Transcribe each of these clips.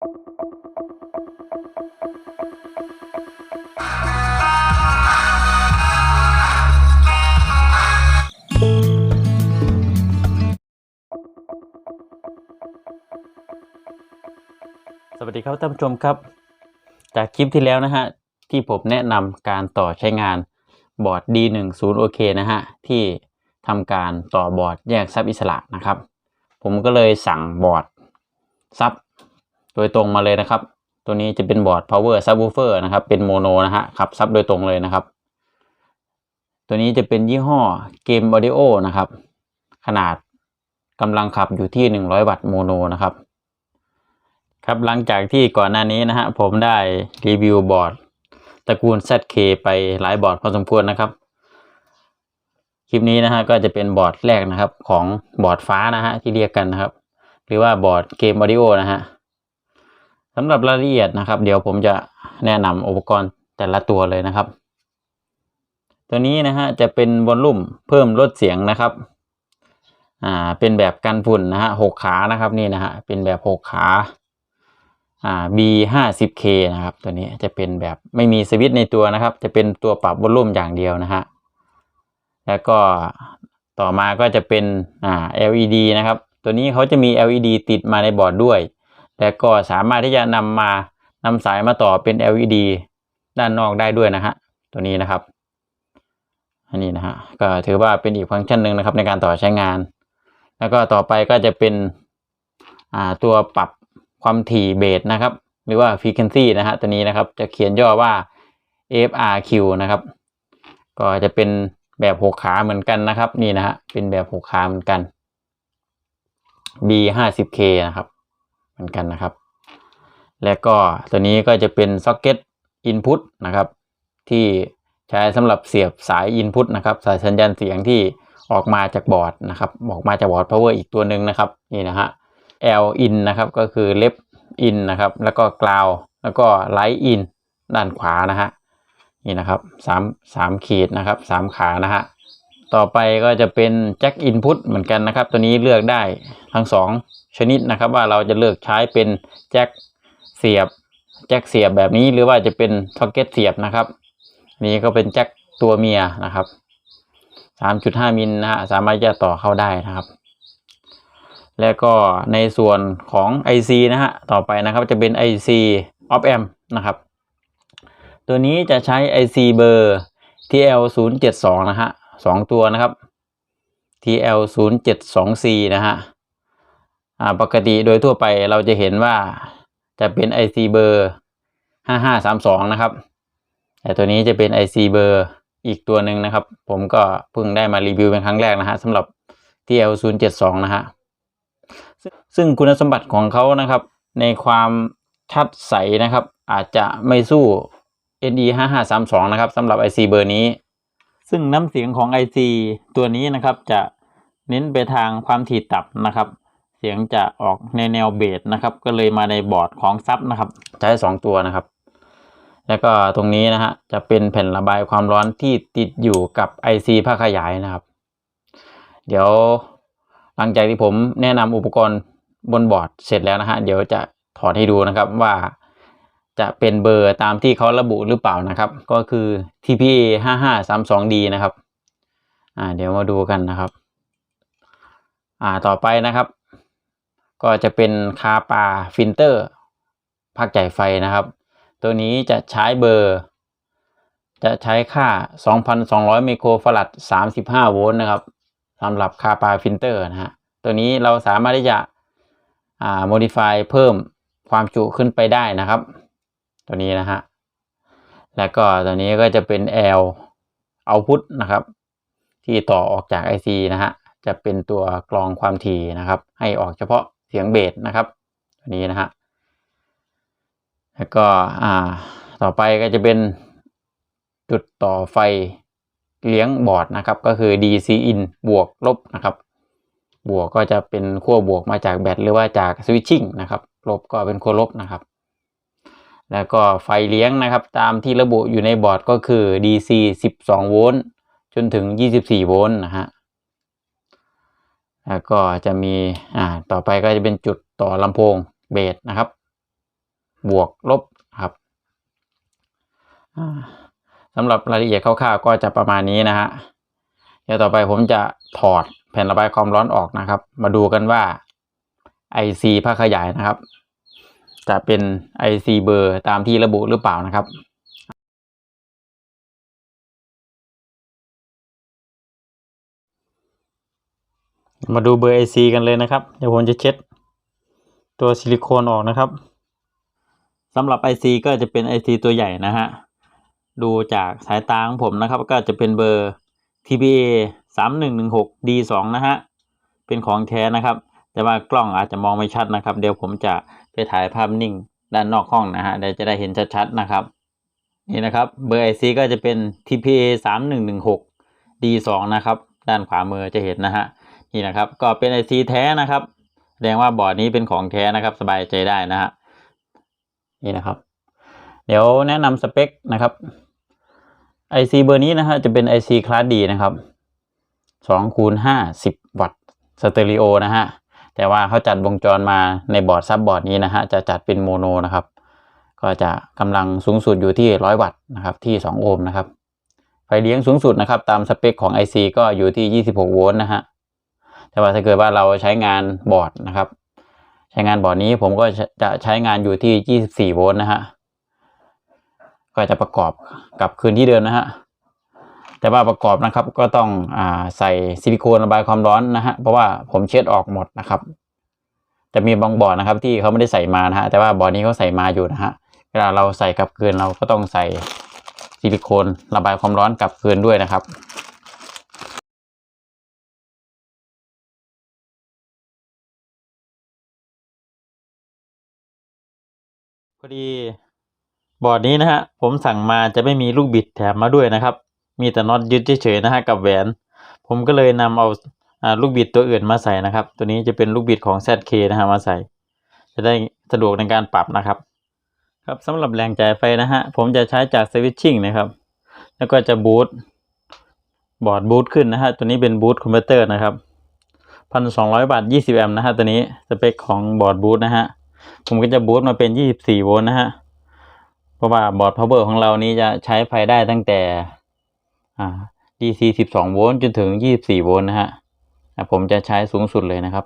สวัสดีครับท่านผู้ชมครับ จากคลิปที่แล้วนะฮะ ที่ผมแนะนำการต่อใช้งานบอร์ด D10 OK นะฮะ ที่ทำการต่อบอร์ดแยกซับอิสระนะครับ ผมก็เลยสั่งบอร์ดซับ ดยตรงมาเลยนะครับ ตัวนี้จะเป็นบอร์ด power subwoofer นะครับ เป็นโมโนนะฮะขับซับโดยตรงเลยนะครับ ตัวนี้จะเป็นยี่ห้อเกม Audio นะครับ ขนาดกำลังขับอยู่ที่ 100 วัตต์โมโนนะครับ ครับหลังจากที่ก่อนหน้านี้นะฮะผมได้รีวิวบอร์ดตระกูล ZK ไปหลายบอร์ดพอสมควรนะครับคลิปนี้นะฮะก็จะเป็นบอร์ดแรกนะครับของบอร์ดฟ้านะฮะที่เรียกกันนะครับ หรือว่าบอร์ดเกมออดิโอนะฮะำหรับรายละเอียดนะครับ เดี๋ยวผมจะแนะนำอุปกรณ์แต่ละตัวเลยนะครับ ตัวนี้นะฮะจะเป็นวอลลุ่มเพิ่มลดเสียงนะครับอ่าเป็นแบบกันฝุ่นนะฮะหกขานะครับนี่นะฮะเป็นแบบหกขาอ่า B ห้าสิบ K นะครับ ตัวนี้จะเป็นแบบไม่มีสวิตช์ในตัวนะครับ จะเป็นตัวปรับวอลลุ่มอย่างเดียวนะฮะแล้วก็ต่อมาก็จะเป็นอ่า LED นะครับ ตัวนี้เขาจะมี LED ติดมาในบอร์ดด้วย แล้วก็สามารถที่จะนำมานำสายมาต่อเป็น LED ด้านนอกได้ด้วยนะฮะตัวนี้นะครับ อันนี้นะฮะก็ถือว่าเป็นอีกฟังก์ชันหนึ่งนะครับในการต่อใช้งาน แล้วก็ต่อไปก็จะเป็นตัวปรับความถี่เบสนะครับ หรือว่า frequency นะฮะตัวนี้นะครับจะเขียนย่อว่า FRQ นะครับ ก็จะเป็นแบบหกขาเหมือนกันนะครับ นี่นะฮะเป็นแบบหกขาเหมือนกัน B ห้าสิบ K นะครับ มือนกันนะครับ แล้วก็ตัวนี้ก็จะเป็น socket input นะครับ ที่ใช้สำหรับเสียบสาย input นะครับ สายสัญญาณเสียงที่ออกมาจากบอร์ดนะครับออกมาจากบอร์ด power อีกตัวหนึ่งนะครับนี่นะฮะ L in นะครับก็คือ left in นะครับแล้วก็ ground แล้วก็ right in ด้านขวานะฮะนี่นะครับสามสามขีดนะครับสามขานะฮะต่อไปก็จะเป็น jack input เหมือนกันนะครับ ตัวนี้เลือกได้ทั้งสอง ชนิดนะครับ ว่าเราจะเลือกใช้เป็นแจ็คเสียบแจ็คเสียบแบบนี้หรือว่าจะเป็นซ็อกเก็ตเสียบนะครับ นี้ก็เป็นแจ็คตัวเมียนะครับ 3.5 มิลนะฮะสามารถจะต่อเข้าได้นะครับ แล้วก็ในส่วนของ IC นะฮะต่อไปนะครับจะเป็น IC op amp นะครับ ตัวนี้จะใช้ IC เบอร์ TL 0 7 2 นะฮะสองตัวนะครับ TL 0 7 2 C นะฮะอ่า ปกติโดยทั่วไปเราจะเห็นว่าจะเป็น IC เบอร์ 5532 นะครับ แต่ตัวนี้จะเป็น IC เบอร์อีกตัวหนึ่งนะครับ ผมก็เพิ่งได้มารีวิวเป็นครั้งแรกนะฮะสำหรับ TL 0 7 2 นะฮะ ซึ่งซึ่งคุณสมบัติของเขานะครับ ในความชัดใสนะครับ อาจจะไม่สู้ NE 5532 นะครับสำหรับ IC เบอร์นี้ ซึ่งน้ำเสียงของ IC ตัวนี้นะครับจะเน้นไปทางความถี่ต่ำนะครับ เสียงจะออกในแนวเบสนะครับ ก็เลยมาในบอร์ดของซับนะครับ ใช้สองตัวนะครับ แล้วก็ตรงนี้นะฮะจะเป็นแผ่นระบายความร้อนที่ติดอยู่กับ IC ภาขยายนะครับ เดี๋ยวหลังจากที่ผมแนะนำอุปกรณ์บนบอร์ดเสร็จแล้วนะฮะเดี๋ยวจะถอดให้ดูนะครับว่าจะเป็นเบอร์ตามที่เขาระบุหรือเปล่านะครับ ก็คือ TPA 5532D นะครับ อ่า เดี๋ยวมาดูกันนะครับ อ่า ต่อไปนะครับ ก็จะเป็นคาปาฟิลเตอร์ภาคจ่ายไฟนะครับ ตัวนี้จะใช้เบอร์ จะใช้ค่า 2,200 ไมโครฟาราด35 โวลต์นะครับสำหรับคาปาฟิลเตอร์นะฮะตัวนี้เราสามารถที่จะอ่า modify เพิ่มความจุขึ้นไปได้นะครับ ตัวนี้นะฮะแล้วก็ตัวนี้ก็จะเป็น L output นะครับ ที่ต่อออกจาก IC นะฮะจะเป็นตัวกรองความถี่นะครับ ให้ออกเฉพาะ เสียงเบสนะครับตัวนี้นะฮะแล้วก็อ่าต่อไปก็จะเป็นจุดต่อไฟเลี้ยงบอร์ดนะครับ ก็คือ DC in บวกลบนะครับ บวกก็จะเป็นขั้วบวกมาจากแบตหรือว่าจากสวิตชิ่งนะครับลบก็เป็นขั้วลบนะครับ แล้วก็ไฟเลี้ยงนะครับ ตามที่ระบุอยู่ในบอร์ดก็คือ DC 12 โวลต์จนถึง 24 โวลต์นะฮะ แล้วก็จะมีอ่าต่อไปก็จะเป็นจุดต่อลำโพงเบสนะครับ บวกลบครับสำหรับรายละเอียดคร่าวๆก็จะประมาณนี้นะฮะเดี๋ยวต่อไปผมจะถอดแผ่นระบายความร้อนออกนะครับ มาดูกันว่า IC ภาขยายนะครับ จะเป็น IC เบอร์ตามที่ระบุหรือเปล่านะครับ มาดูเบอร์ IC กันเลยนะครับ เดี๋ยวผมจะเช็ด ตัวซิลิโคนออกนะครับสำหรับ IC ก็จะเป็น IC ตัวใหญ่นะฮะ ดูจากสายตาของผมนะครับ ก็จะเป็นเบอร์ TBA 3116 D2 นะฮะ เป็นของแท้นะครับ แต่ว่ากล้องอาจจะมองไม่ชัดนะครับ เดี๋ยวผมจะไปถ่ายภาพนิ่งด้านนอกห้องนะฮะเดี๋ยวจะได้เห็นชัดๆนะครับ นี่นะครับ เบอร์ IC ก็จะเป็น TPA 3116 D2 นะครับ ด้านขวามือจะเห็นนะฮะ นี่นะครับ ก็เป็น IC แท้นะครับแสดงว่าบอร์ดนี้เป็นของแท้นะครับ สบายใจได้นะฮะนี่นะครับ เดี๋ยวแนะนำสเปคนะครับ IC เบอร์นี้นะฮะจะเป็น IC คลาสดีนะครับ2คูณ50วัตต์สเตอริโอนะฮะแต่ว่าเขาจัดวงจรมาในบอร์ดซับบอร์ดนี้นะฮะจะจัดเป็นโมโนนะครับ ก็จะกำลังสูงสุดอยู่ที่ 100 วัตต์นะครับที่ 2 โอห์มนะครับไฟเลี้ยงสูงสุดนะครับ ตามสเปคของ IC ก็อยู่ที่ 26 โวลต์นะฮะ แต่ว่าถ้าเกิดว่าเราใช้งานบอร์ดนะครับ ใช้งานบอร์ดนี้ผมก็จะใช้งานอยู่ที่ 24 โวลต์นะฮะก็จะประกอบกับคืนที่เดิมนะฮะแต่ว่าประกอบนะครับก็ต้องอใส่ซิลิโคนระบายความร้อนนะฮะเพราะว่าผมเช็ดออกหมดนะครับจะมีบางบอร์ดนะครับที่เขาไม่ได้ใส่มานะฮะแต่ว่าบอร์ดนี้เขาใส่มาอยู่นะฮะเวลาเราใส่กลับคืนเราก็ต้องใส่ซิลิโคนระบายความร้อนกลับคืนด้วยนะครับ พอดีบอร์ดนี้นะฮะผมสั่งมาจะไม่มีลูกบิดแถมมาด้วยนะครับ มีแต่น็อตยึดเฉยๆนะฮะกับแหวน ผมก็เลยนำเอาลูกบิดตัวอื่นมาใส่นะครับ ตัวนี้จะเป็นลูกบิดของ ZK นะฮะมาใส่ จะได้สะดวกในการปรับนะครับ ครับสำหรับแรงจ่ายไฟนะฮะผมจะใช้จากสวิตชิ่งนะครับ แล้วก็จะบูตบอร์ดบูตขึ้นนะฮะตัวนี้เป็นบูตคอมพิวเตอร์นะครับพันสองร้อยบาทยี่สิบแอมป์นะฮะตัวนี้สเปคของบอร์ดบูตนะฮะ ผมก็จะบูตมาเป็น 24 โวลต์นะฮะ เพราะว่าบอร์ดพาวเวอร์ของเรานี้จะใช้ไฟได้ตั้งแต่ อ่า DC 12 โวลต์จนถึง 24 โวลต์นะฮะอะผมจะใช้สูงสุดเลยนะครับ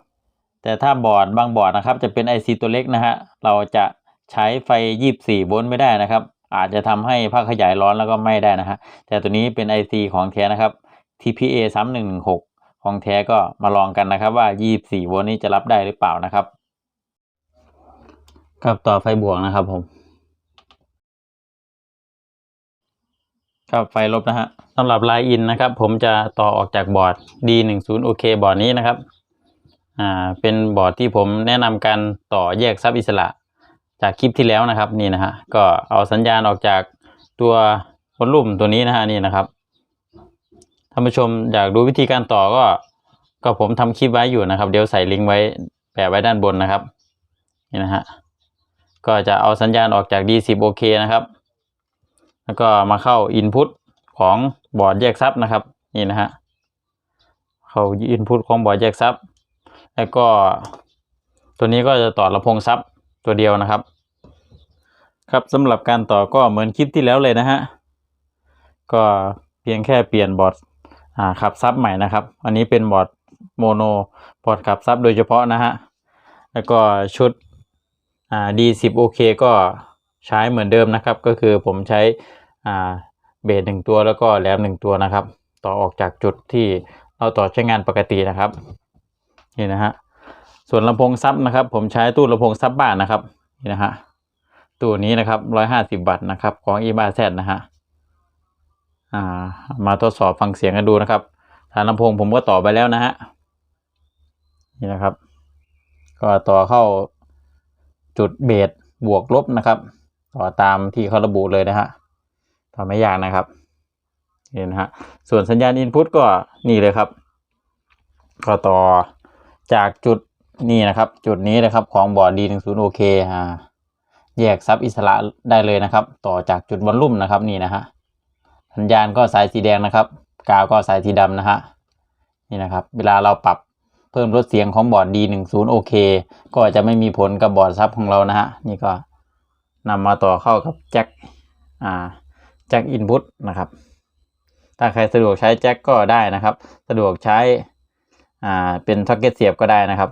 แต่ถ้าบอร์ดบางบอร์ดนะครับจะเป็น IC ตัวเล็กนะฮะ เราจะใช้ไฟ 24 โวลต์ไม่ได้นะครับ อาจจะทำให้ภาคขยายร้อนแล้วก็ไม่ได้นะฮะ แต่ตัวนี้เป็น IC ของแท้นะครับ TPA 3116 ของแท้ก็มาลองกันนะครับว่า 24 โวลต์นี้จะรับได้หรือเปล่านะครับ ครับต่อไฟบวกนะครับผม ครับไฟลบนะฮะสำหรับไลน์อินนะครับ ผมจะต่อออกจากบอร์ด D10 OK บอร์ดนี้นะครับ อ่า เป็นบอร์ดที่ผมแนะนำการต่อแยกซับอิสระ จากคลิปที่แล้วนะครับ นี่นะฮะก็เอาสัญญาณออกจากตัววอลลุ่มตัวนี้นะฮะนี่นะครับท่านผู้ชมอยากดูวิธีการต่อก็ ก็ผมทำคลิปไว้อยู่นะครับ เดี๋ยวใส่ลิงก์ไว้แปะไว้ด้านบนนะครับ นี่นะฮะ ก็จะเอาสัญญาณออกจาก D10 โอเคนะครับ แล้วก็มาเข้า Input ของบอร์ดแยกซับนะครับ นี่นะฮะ เข้า Input ของบอร์ดแยกซับแล้วก็ตัวนี้ก็จะต่อลำโพงซับตัวเดียวนะครับ ครับสำหรับการต่อก็เหมือนคลิปที่แล้วเลยนะฮะ ก็เพียงแค่เปลี่ยนบอร์ดอ่าขับซับใหม่นะครับ อันนี้เป็นบอร์ดโมโนบอร์ดขับซับโดยเฉพาะนะฮะ แล้วก็ชุด อ่า D10 โอเคก็ใช้เหมือนเดิมนะครับ ก็คือผมใช้อ่าเบสหนึ่งตัวแล้วก็แหลมหนึ่งตัวนะครับ ต่อออกจากจุดที่เราต่อใช้งานปกตินะครับนี่นะฮะส่วนลำโพงซับนะครับ ผมใช้ตู้ลำโพงซับบ้านนะครับนี่นะฮะตู้นี้นะครับร้อยห้าสิบวัตต์นะครับ ของ e b a z นะฮะอ่ามาทดสอบฟังเสียงกันดูนะครับฐานลำโพงผมก็ต่อไปแล้วนะฮะนี่นะครับ ก็ต่อเข้า จุดเบสบวกลบนะครับต่อตามที่เขาระบุเลยนะฮะต่อไม่ยากนะครับเห็นะฮะส่วนสัญญาณ Input ก็นี่เลยครับก็ต่อจากจุดนี่นะครับ จุดนี้นะครับของบอร์ด D10 OK อ่าแยกซับอิสระได้เลยนะครับ ต่อจากจุดวอลลุ่มนะครับนี่นะฮะสัญญาณก็สายสีแดงนะครับ กาวก็สายสีดำนะฮะนี่นะครับ เวลาเราปรับ เพิ่มลดเสียงของบอร์ด D10 OK ก็จะไม่มีผลกับบอร์ดซับของเรานะฮะ นี่ก็นำมาต่อเข้ากับแจ็คอ่าแจ็คอินพุตนะครับ ถ้าใครสะดวกใช้แจ็คก็ได้นะครับ สะดวกใช้อ่าเป็นซ็อกเก็ตเสียบก็ได้นะครับ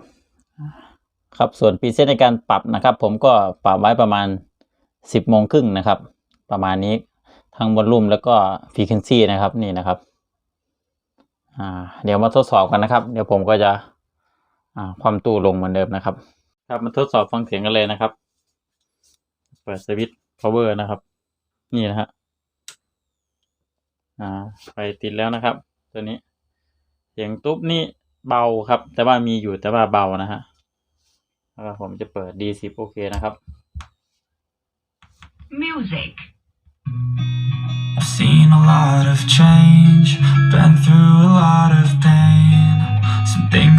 ครับส่วนปีเซตในการปรับนะครับ ผมก็ปรับไว้ประมาณ 10โมงครึ่งนะครับ ประมาณนี้ทั้งวอลลุ่มแล้วก็ฟรีเควนซีนะครับนี่นะครับอ่าเดี๋ยวมาทดสอบกันนะครับ เดี๋ยวผมก็จะ อ่าความตู้ลงเหมือนเดิมนะครับ ครับมาทดสอบฟังเสียงกันเลยนะครับ เปิดสวิตช์ power นะครับ นี่นะฮะอ่าไฟติดแล้วนะครับ ตัวนี้ เสียงตุ๊บนี่เบาครับ แต่ว่ามีอยู่แต่ว่าเบานะฮะแล้วก็ผมจะเปิด D10 โอเคนะครับ Music. I've seen a lot of change, been through a lot of pain.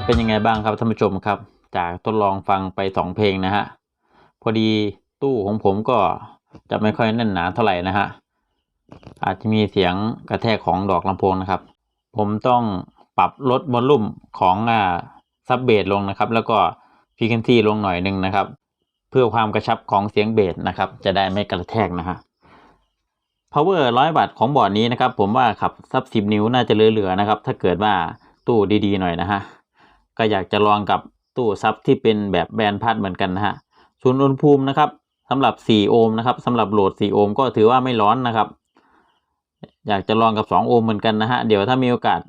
ครับเป็นยังไงบ้างครับท่านผู้ชมครับ จากทดลองฟังไปสองเพลงนะฮะพอดีตู้ของผมก็จะไม่ค่อยแน่นหนาเท่าไหร่นะฮะอาจจะมีเสียงกระแทกของดอกลำโพงนะครับ ผมต้องปรับลดวอลลุ่มของอ่าซับเบสลงนะครับ แล้วก็ฟรีเควนซีลงหน่อยหนึ่งนะครับ เพื่อความกระชับของเสียงเบสนะครับ จะได้ไม่กระแทกนะฮะ power ร้อยวัตต์ของบอร์ดนี้นะครับ ผมว่าขับซับสิบนิ้วน่าจะเหลือๆนะครับ ถ้าเกิดว่าตู้ดีๆหน่อยนะฮะ ก็อยากจะลองกับตู้ซับที่เป็นแบบแบนพัดเหมือนกันนะฮะศูนย์อุณหภูมินะครับสำหรับ 4 โอห์มนะครับสำหรับโหลด 4 โอห์มก็ถือว่าไม่ร้อนนะครับ อยากจะลองกับ 2 โอห์มเหมือนกันนะฮะเดี๋ยวถ้ามีโอกาส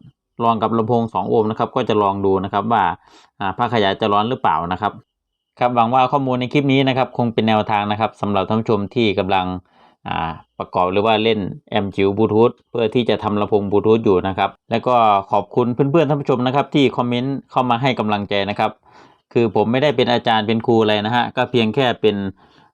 ลองกับลำโพง 2 โอห์มนะครับก็จะลองดูนะครับว่าผ้าขยายจะร้อนหรือเปล่านะครับครับหวังว่าข้อมูลในคลิปนี้นะครับ คงเป็นแนวทางนะครับสำหรับท่านผู้ชมที่กำลัง ประกอบหรือว่าเล่นแอมจิวบลูทูธเพื่อที่จะทำลำโพงบลูทูธอยู่นะครับ แล้วก็ขอบคุณเพื่อนๆท่านผู้ชมนะครับ ที่คอมเมนต์เข้ามาให้กำลังใจนะครับ คือผมไม่ได้เป็นอาจารย์เป็นครูอะไรนะฮะก็เพียงแค่เป็น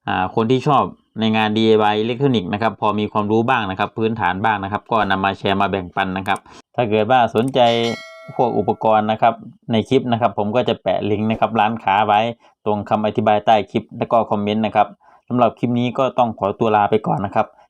อ่าคนที่ชอบในงาน DIY อิเล็กทรอนิกส์นะครับพอมีความรู้บ้างนะครับ พื้นฐานบ้างนะครับ ก็นำมาแชร์มาแบ่งปันนะครับ ถ้าเกิดว่าสนใจพวกอุปกรณ์นะครับในคลิปนะครับ ผมก็จะแปะลิงก์นะครับร้านค้าไว้ตรงคำอธิบายใต้คลิป แล้วก็คอมเมนต์นะครับสำหรับคลิปนี้ก็ต้องขอตัวลาไปก่อนนะครับ